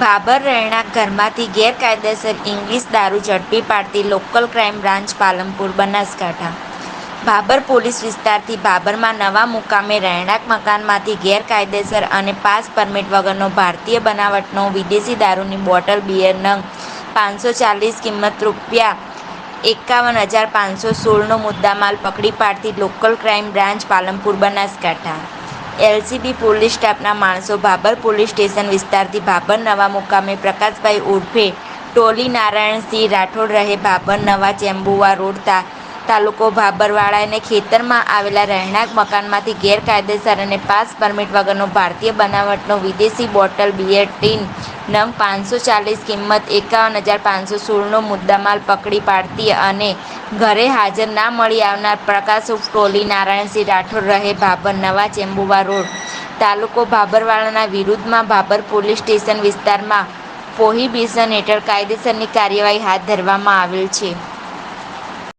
ભાભર રહેણાંક ઘરમાંથી ગેરકાયદેસર ઇંગ્લિશ દારૂ ઝડપી પાડતી local crime branch Palanpur, Banaskantha. Bhabhar police વિસ્તારથી ભાભરમાં નવા મુકામે રહેણાંક મકાનમાંથી ગેરકાયદેસર અને પાસ પરમિટ વગરનો ભારતીય બનાવટનો વિદેશી દારૂની બોટલ, બિયર, નંગ, પાંચસો ચાલીસ કિંમત રૂપિયા, એકાવન હજાર પાંચસો સોળનો મુદ્દામાલ પકડી પાડતી local crime branch Palanpur, Banaskantha. LCB police સ્ટાફના માણસો ભાભર પોલીસ સ્ટેશન વિસ્તારથી ભાભર નવા મુકામે પ્રકાશભાઈ ઉર્ફે ટોલી નારાયણસિંહ રાઠોડ રહે ભાભર નવા ચેમ્બુવા રોડ તા, તાલુકો ભાબરવાળાને ખેતરમાં આવેલા રહેણાંક મકાનમાંથી ગેરકાયદેસર અને પાસ પરમિટ વગરનો ભારતીય બનાવટનો વિદેશી બોટલ, બિયર, ટીન નંગ પાંચસો ચાલીસ કિંમત એકાવન હજાર પાંચસો સોળનો મુદ્દામાલ પકડી પાડતી અને ઘરે હાજર ના મળી આવનાર પ્રકાશ ઉર્ફ ટોલી નારાયણસિંહ રાઠોડ રહે ભાભર નવા ચેમ્બુવા રોડ. તાલુકો ભાભરવાળાના વિરુદ્ધમાં ભાભર પોલીસ સ્ટેશન વિસ્તારમાં પ્રોહિબિશન હેઠળ કાયદેસરની કાર્યવાહી હાથ ધરવામાં આવેલ છે.